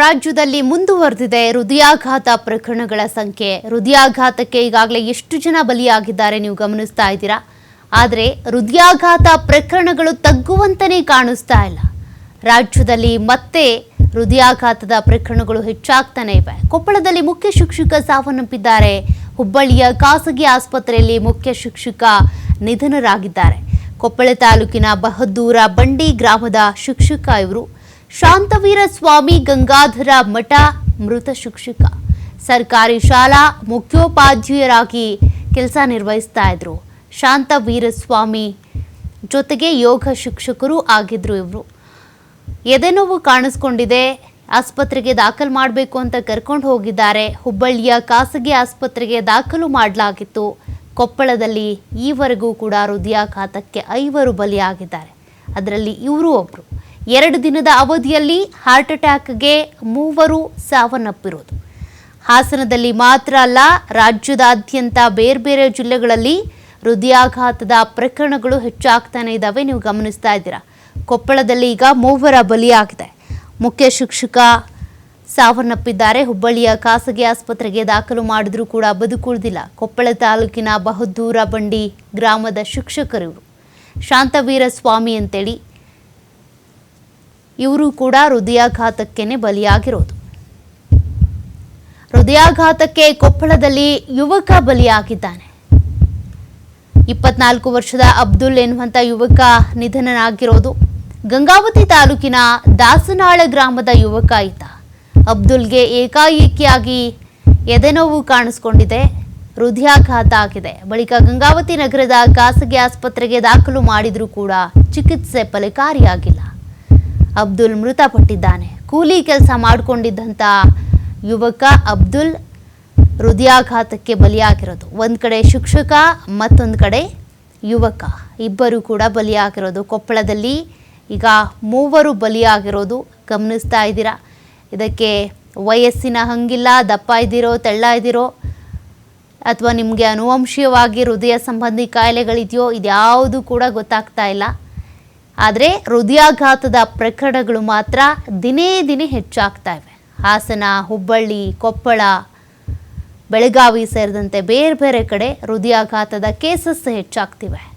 ರಾಜ್ಯದಲ್ಲಿ ಮುಂದುವರೆದಿದೆ ಹೃದಯಾಘಾತ ಪ್ರಕರಣಗಳ ಸಂಖ್ಯೆ. ಹೃದಯಾಘಾತಕ್ಕೆ ಈಗಾಗಲೇ ಎಷ್ಟು ಜನ ಬಲಿಯಾಗಿದ್ದಾರೆ ನೀವು ಗಮನಿಸ್ತಾ ಇದ್ದೀರಾ? ಆದರೆ ಹೃದಯಾಘಾತ ಪ್ರಕರಣಗಳು ತಗ್ಗುವಂತನೇ ಕಾಣಿಸ್ತಾ ಇಲ್ಲ. ರಾಜ್ಯದಲ್ಲಿ ಮತ್ತೆ ಹೃದಯಾಘಾತದ ಪ್ರಕರಣಗಳು ಹೆಚ್ಚಾಗ್ತಾನೆ ಇವೆ. ಕೊಪ್ಪಳದಲ್ಲಿ ಮುಖ್ಯ ಶಿಕ್ಷಕ ಸಾವನ್ನಪ್ಪಿದ್ದಾರೆ. ಹುಬ್ಬಳ್ಳಿಯ ಖಾಸಗಿ ಆಸ್ಪತ್ರೆಯಲ್ಲಿ ಮುಖ್ಯ ಶಿಕ್ಷಕ ನಿಧನರಾಗಿದ್ದಾರೆ. ಕೊಪ್ಪಳ ತಾಲೂಕಿನ ಬಹದ್ದೂರ ಬಂಡಿ ಗ್ರಾಮದ ಶಿಕ್ಷಕ ಇವರು. ಶಾಂತವೀರ ಸ್ವಾಮಿ ಗಂಗಾಧರ ಮಠ ಮೃತ ಶಿಕ್ಷಕ. ಸರ್ಕಾರಿ ಶಾಲಾ ಮುಖ್ಯೋಪಾಧ್ಯಾಯರಾಗಿ ಕೆಲಸ ನಿರ್ವಹಿಸ್ತಾ ಇದ್ರು. ಶಾಂತವೀರ ಸ್ವಾಮಿ ಜೊತೆಗೆ ಯೋಗ ಶಿಕ್ಷಕರು ಆಗಿದ್ರು ಇವರು. ಎದೆನೋವು ಕಾಣಿಸ್ಕೊಂಡಿದೆ, ಆಸ್ಪತ್ರೆಗೆ ದಾಖಲು ಮಾಡಬೇಕು ಅಂತ ಕರ್ಕೊಂಡು ಹೋಗಿದ್ದಾರೆ. ಹುಬ್ಬಳ್ಳಿಯ ಖಾಸಗಿ ಆಸ್ಪತ್ರೆಗೆ ದಾಖಲು ಮಾಡಲಾಗಿತ್ತು. ಕೊಪ್ಪಳದಲ್ಲಿ ಈವರೆಗೂ ಕೂಡ ಹೃದಯಾಘಾತಕ್ಕೆ ಐವರು ಬಲಿಯಾಗಿದ್ದಾರೆ. ಅದರಲ್ಲಿ ಇವರು ಒಬ್ಬರು ಎರಡು ದಿನದ ಅವಧಿಯಲ್ಲಿ ಹಾರ್ಟ್ ಅಟ್ಯಾಕ್ಗೆ ಮೂವರು ಸಾವನ್ನಪ್ಪಿರೋದು ಹಾಸನದಲ್ಲಿ ಮಾತ್ರ ಅಲ್ಲ, ರಾಜ್ಯದಾದ್ಯಂತ ಬೇರೆ ಬೇರೆ ಜಿಲ್ಲೆಗಳಲ್ಲಿ ಹೃದಯಾಘಾತದ ಪ್ರಕರಣಗಳು ಹೆಚ್ಚಾಗ್ತಾನೆ ಇದ್ದಾವೆ ನೀವು ಗಮನಿಸ್ತಾ ಇದ್ದೀರಾ? ಕೊಪ್ಪಳದಲ್ಲಿ ಈಗ ಮೂವರ ಬಲಿಯಾಗಿದೆ. ಮುಖ್ಯ ಶಿಕ್ಷಕ ಸಾವನ್ನಪ್ಪಿದ್ದಾರೆ. ಹುಬ್ಬಳ್ಳಿಯ ಖಾಸಗಿ ಆಸ್ಪತ್ರೆಗೆ ದಾಖಲು ಮಾಡಿದ್ರೂ ಕೂಡ ಬದುಕುಳಿದಿಲ್ಲ. ಕೊಪ್ಪಳ ತಾಲೂಕಿನ ಬಹದ್ದೂರ ಬಂಡಿ ಗ್ರಾಮದ ಶಿಕ್ಷಕರು ಇವರು ಶಾಂತವೀರ ಸ್ವಾಮಿ ಅಂತೇಳಿ ಇವರು ಕೂಡ ಹೃದಯಾಘಾತಕ್ಕೇನೆ ಬಲಿಯಾಗಿರೋದು. ಹೃದಯಾಘಾತಕ್ಕೆ ಕೊಪ್ಪಳದಲ್ಲಿ ಯುವಕ ಬಲಿಯಾಗಿದ್ದಾನೆ. ಇಪ್ಪತ್ನಾಲ್ಕು ವರ್ಷದ ಅಬ್ದುಲ್ ಎನ್ನುವಂಥ ಯುವಕ ನಿಧನನಾಗಿರೋದು. ಗಂಗಾವತಿ ತಾಲೂಕಿನ ದಾಸನಾಳ ಗ್ರಾಮದ ಯುವಕ ಈತ ಅಬ್ದುಲ್ಗೆ ಏಕಾಏಕಿಯಾಗಿ ಎದೆನೋವು ಕಾಣಿಸ್ಕೊಂಡಿದೆ, ಹೃದಯಾಘಾತ ಆಗಿದೆ. ಬಳಿಕ ಗಂಗಾವತಿ ನಗರದ ಖಾಸಗಿ ಆಸ್ಪತ್ರೆಗೆ ದಾಖಲು ಮಾಡಿದರೂ ಕೂಡ ಚಿಕಿತ್ಸೆ ಫಲಕಾರಿಯಾಗಿಲ್ಲ. ಅಬ್ದುಲ್ ಮೃತಪಟ್ಟಿದ್ದಾನೆ. ಕೂಲಿ ಕೆಲಸ ಮಾಡಿಕೊಂಡಿದ್ದಂಥ ಯುವಕ ಅಬ್ದುಲ್ ಹೃದಯಾಘಾತಕ್ಕೆ ಬಲಿಯಾಗಿರೋದು. ಒಂದು ಕಡೆ ಶಿಕ್ಷಕ, ಮತ್ತೊಂದು ಕಡೆ ಯುವಕ. ಇಬ್ಬರು ಕೂಡ ಬಲಿಯಾಗಿರೋದು. ಕೊಪ್ಪಳದಲ್ಲಿ ಈಗ ಮೂವರು ಬಲಿಯಾಗಿರೋದು. ಗಮನಿಸ್ತಾ ಇದ್ದೀರಾ? ಇದಕ್ಕೆ ವಯಸ್ಸಿನ ಹಂಗಿಲ್ಲ, ದಪ್ಪ ಇದ್ದೀರೋ, ತೆಳ್ಳ ಇದ್ದೀರೋ, ಅಥವಾ ನಿಮಗೆ ಅನುವಂಶೀಯವಾಗಿ ಹೃದಯ ಸಂಬಂಧಿ ಕಾಯಿಲೆಗಳಿದೆಯೋ, ಇದ್ಯಾವುದು ಕೂಡ ಗೊತ್ತಾಗ್ತಾ ಇಲ್ಲ. ಆದರೆ ಹೃದಯಾಘಾತದ ಪ್ರಕರಣಗಳು ಮಾತ್ರ ದಿನೇ ದಿನೇ ಹೆಚ್ಚಾಗ್ತಾ ಇವೆ. ಹಾಸನ, ಹುಬ್ಬಳ್ಳಿ, ಕೊಪ್ಪಳ, ಬೆಳಗಾವಿ ಸೇರಿದಂತೆ ಬೇರೆ ಬೇರೆ ಕಡೆ ಹೃದಯಾಘಾತದ ಕೇಸಸ್ ಹೆಚ್ಚಾಗ್ತಿವೆ.